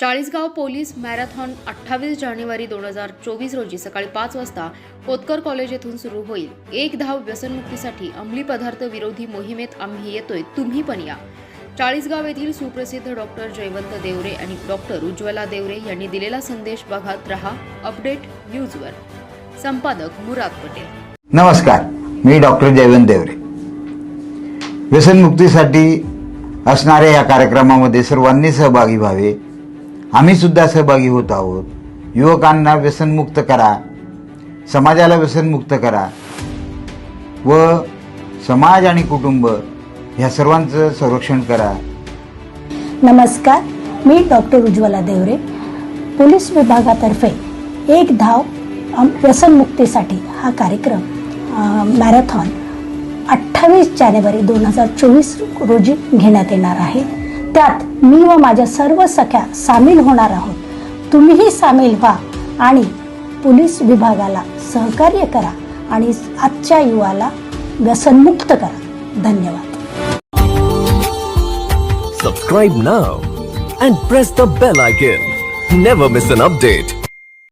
चाळीसगाव पोलीस मॅरेथॉन अठ्ठावीस जानेवारी दोन हजार चोवीस रोजी सकाळी पाच वाजता कोतकर कॉलेज येथून सुरू होईल. एक धाव व्यसनमुक्तीसाठी अंमली पदार्थ विरोधी मोहिमेत आम्ही येतोय तुम्ही पण या. चाळीसगाव येथील सुप्रसिद्ध डॉक्टर जयवंत देवरे आणि डॉक्टर उज्ज्वला देवरे यांनी दिलेला संदेश बघत रहा अपडेट न्यूजवर. संपादक मुराद पटेल. नमस्कार मी डॉक्टर जयवंत देवरे. व्यसनमुक्तीसाठी असणाऱ्या या कार्यक्रमामध्ये सर्वांनी सहभागी व्हावे. आम्ही सुद्धा सहभागी होत आहोत. युवकांना व्यसनमुक्त करा. समाजाला व्यसनमुक्त करा. व समाज आणि कुटुंब ह्या सर्वांचं संरक्षण करा. नमस्कार मी डॉक्टर उज्ज्वला देवरे. पोलीस विभागातर्फे एक धाव व्यसनमुक्तीसाठी हा कार्यक्रम मॅरेथॉन अठ्ठावीस जानेवारी दोन हजार चोवीस रोजी घेण्यात येणार आहे त्यात मी व माझ्या सर्व सख्या सामील होणार आहोत तुम्हीही सामील व्हा आणि पोलीस विभागाला सहकार्य करा आणि आजच्या युवाला व्यसनमुक्त करा धन्यवाद Subscribe now and press the bell icon. Never miss an update.